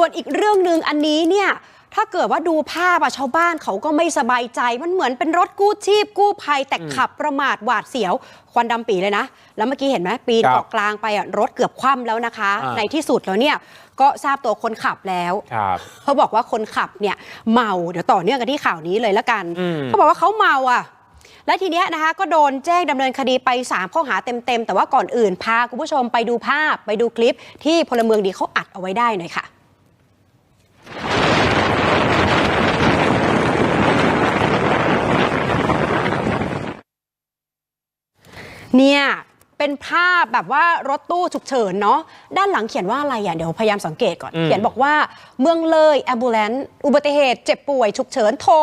ส่วนอีกเรื่องหนึ่งอันนี้เนี่ย ถ้าเกิดว่าดูภาพอะชาวบ้านเขาก็ไม่สบายใจ มันเหมือนเป็นรถกู้ชีพ กู้ภัยแต่ขับประมาทหวาดเสียวควันดำปีเลยนะ แล้วเมื่อกี้เห็นไหมปีนครับเกาะกลางไปอะรถเกือบคว่ำแล้วนะคะ อ่า ในที่สุดแล้วเนี่ยก็ทราบตัวคนขับแล้ว ครับ เขาบอกว่าคนขับเนี่ยเมาเดี๋ยวต่อเนื่องกันที่ข่าวนี้เลยละกัน อืม เขาบอกว่าเขาเมาอะ และทีเนี้ยนะคะ ก็โดนแจ้งดำเนินคดีไป 3 ข้อหาเต็ม ๆ แต่ว่าก่อนอื่นพาคุณผู้ชมไปดูภาพไปดูคลิปที่พลเมืองดีเขาอัดเอาไว้ได้หน่อยค่ะ เนี่ยเป็นภาพแบบว่ารถตู้ฉุกเฉินเนาะด้านหลังเขียนว่าอะไรอะเดี๋ยวพยายามสังเกตก่อนอืมเขียนบอกว่าเมืองเลยแอมบูเลนอุบัติเหตุเจ็บป่วยฉุกเฉินโทร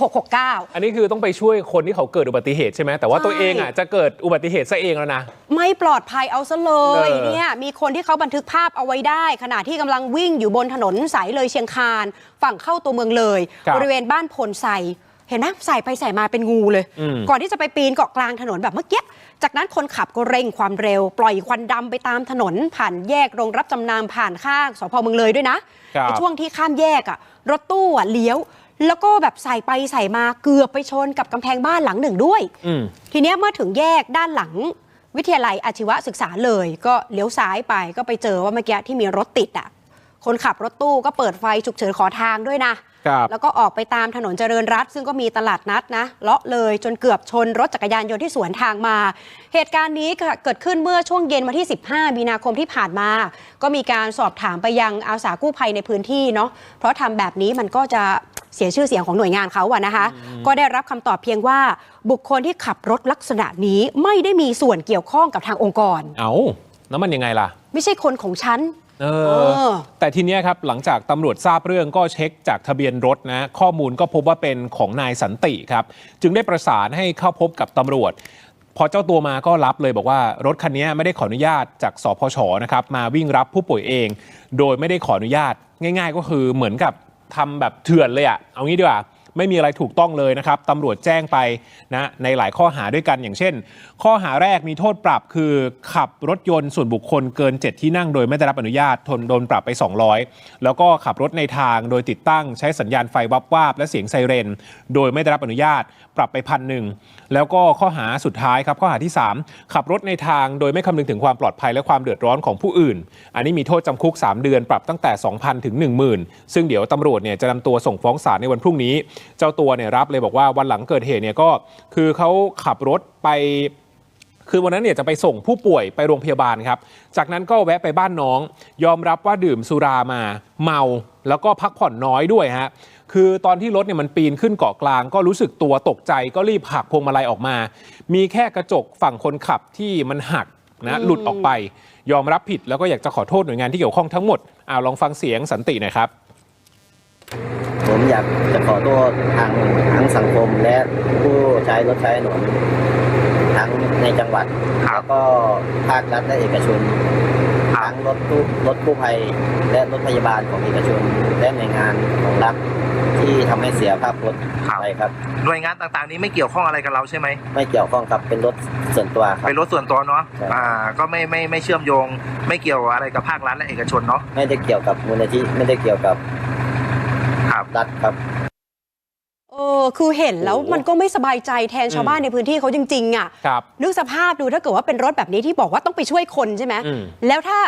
1669 อันนี้คือต้องไปช่วยคนที่เขาเกิดอุบัติเหตุใช่ไหมแต่ว่าใช่ตัวเองอะจะเกิดอุบัติเหตุซะเองแล้วนะ ไม่ปลอดภัยเอาซะเลยเออเนี่ยมีคนที่เขาบันทึกภาพเอาไว้ได้ ขณะที่กำลังวิ่งอยู่บนถนนสายเลยเชียงคานฝั่งเข้าตัวเมืองเลยครับบริเวณบ้านพลไซ เห็นไหมใส่ไปใส่มาเป็นงูเลย อืม ก่อนที่จะไปปีนเกาะกลางถนนแบบเมื่อกี้ จากนั้นคนขับก็เร่งความเร็ว ปล่อยควันดำไปตามถนน ผ่านแยกโรงรับจำนำผ่านข้างสพเมืองเลยด้วยนะครับ ในช่วงที่ข้ามแยกอะรถตู้อะเลี้ยว แล้วก็แบบใส่ไปใส่มาเกือบไปชนกับกำแพงบ้านหลังหนึ่งด้วย อืม ทีเนี้ยเมื่อถึงแยกด้านหลังวิทยาลัยอาชีวศึกษาเลย ก็เลี้ยวซ้ายไปก็ไปเจอว่าเมื่อกี้ที่มีรถติดอะ คนขับรถตู้ก็เปิดไฟฉุกเฉินขอทางด้วยนะครับแล้วก็ออกไปตามถนนเจริญรัตน์ซึ่งก็มีตลาดนัดนะเลาะเลยจนเกือบชนรถจักรยานยนต์ที่สวนทางมา เหตุการณ์นี้เกิดขึ้นเมื่อช่วงเย็นวันที่ 15 มีนาคมที่ผ่านมา ก็มีการสอบถามไปยังอาสากู้ภัยในพื้นที่เนาะเพราะทำแบบนี้มันก็จะเสียชื่อเสียงของหน่วยงานเขาอะนะคะ ก็ได้รับคำตอบเพียงว่าบุคคลที่ขับรถลักษณะนี้ไม่ได้มีส่วนเกี่ยวข้องกับทางองค์กร เอาแล้วมันยังไงล่ะ ไม่ใช่คนของฉัน เอเอออ แต่ทีเนี้ยครับหลังจากตำรวจทราบเรื่องก็เช็คจากทะเบียนรถนะ ข้อมูลก็พบว่าเป็นของนายสันติครับ จึงได้ประสานให้เข้าพบกับตำรวจ พอเจ้าตัวมาก็รับเลยบอกว่ารถคันนี้ไม่ได้ขออนุญาตจากสพชนะครับมาวิ่งรับผู้ป่วยเอง โดยไม่ได้ขออนุญาตง่าย ๆ ก็คือเหมือนกับทำแบบเถื่อนเลยอะเอางี้ดีกว่า ไม่มีอะไรถูกต้องเลยนะครับตำรวจแจ้งไปนะในหลายข้อหาด้วยกันอย่างเช่น ข้อหาแรกมีโทษปรับคือขับรถยนต์ส่วนบุคคลเกิน 7 ที่นั่งโดยไม่ได้รับอนุญาตทนโดนปรับไป 200 แล้วก็ขับรถในทางโดยติดตั้งใช้สัญญาณไฟวับวาบและเสียงไซเรน โดยไม่ได้รับอนุญาตปรับไปพันหนึ่งแล้วก็ข้อหาสุดท้ายครับข้อหาที่ 3 ขับรถในทางโดยไม่คำนึงถึงความปลอดภัยและความเดือดร้อนของผู้อื่น อันนี้มีโทษจำคุก 3 เดือนปรับตั้งแต่ 2,000 ถึง 10,000 ซึ่งเดี๋ยวตำรวจเนี่ยจะนำตัวส่งฟ้องศาลในวันพรุ่งนี้เจ้าตัวเนี่ยรับเลยบอกว่าวันหลังเกิดเหตุเนี่ยก็คือเขาขับรถไปคือวันนั้นเนี่ยจะไปส่งผู้ป่วยไปโรงพยาบาลครับ จากนั้นก็แวะไปบ้านน้อง ยอมรับว่าดื่มสุรามา เมาแล้วก็พักผ่อนน้อยด้วยฮะ คือตอนที่รถเนี่ยมันปีนขึ้นเกาะกลาง ก็รู้สึกตัวตกใจก็รีบหักพวงมาลัยออกมา มีแค่กระจกฝั่งคนขับที่มันหักนะหลุดออกไป ยอมรับผิดแล้วก็อยากจะขอโทษหน่วยงานที่เกี่ยวข้องทั้งหมดเอาลองฟังเสียงสันติหน่อยครับ ผมอยากจะขอโทษทางทั้งสังคมและผู้ใช้รถใช้ถนนทั้งในจังหวัดแล้วก็ภาครัฐและเอกชนทั้งรถตู้รถกู้ภัยและรถพยาบาลของเอกชนและหน่วยงานของรัฐที่ทำให้เสียภาพพจน์ไปครับ หน่วยงานต่างๆนี้ไม่เกี่ยวข้องอะไรกับเราใช่ไหมไม่เกี่ยวข้องครับเป็นรถส่วนตัวครับ เป็นรถส่วนตัวเนาะใช่ อ่าก็ไม่ไม่ไม่เชื่อมโยง ไม่เกี่ยวอะไรกับภาครัฐและเอกชนเนาะไม่ได้เกี่ยวกับมูลนิธิไม่ได้เกี่ยวกับ ครับรัฐครับเออคือเห็นแล้วโอ้โหมันก็ไม่สบายใจแทนชาวบ้านในพื้นที่เขาจริงๆอะครับนึกสภาพดูถ้าเกิดว่าเป็นรถแบบนี้ที่บอกว่าต้องไปช่วยคนใช่ไหมอืมแล้วถ้า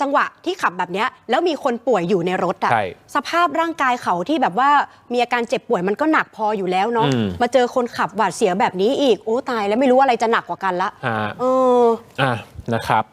จังหวะที่ขับแบบเนี้ยแล้วมีคนป่วยอยู่ในรถอะใช่สภาพร่างกายเขาที่แบบว่ามีอาการเจ็บป่วยมันก็หนักพออยู่แล้วเนาะอืมมาเจอคนขับหวาดเสียวแบบนี้อีกโอ้ตายแล้วไม่รู้อะไรจะหนักกว่ากันละฮะเอออะนะครับ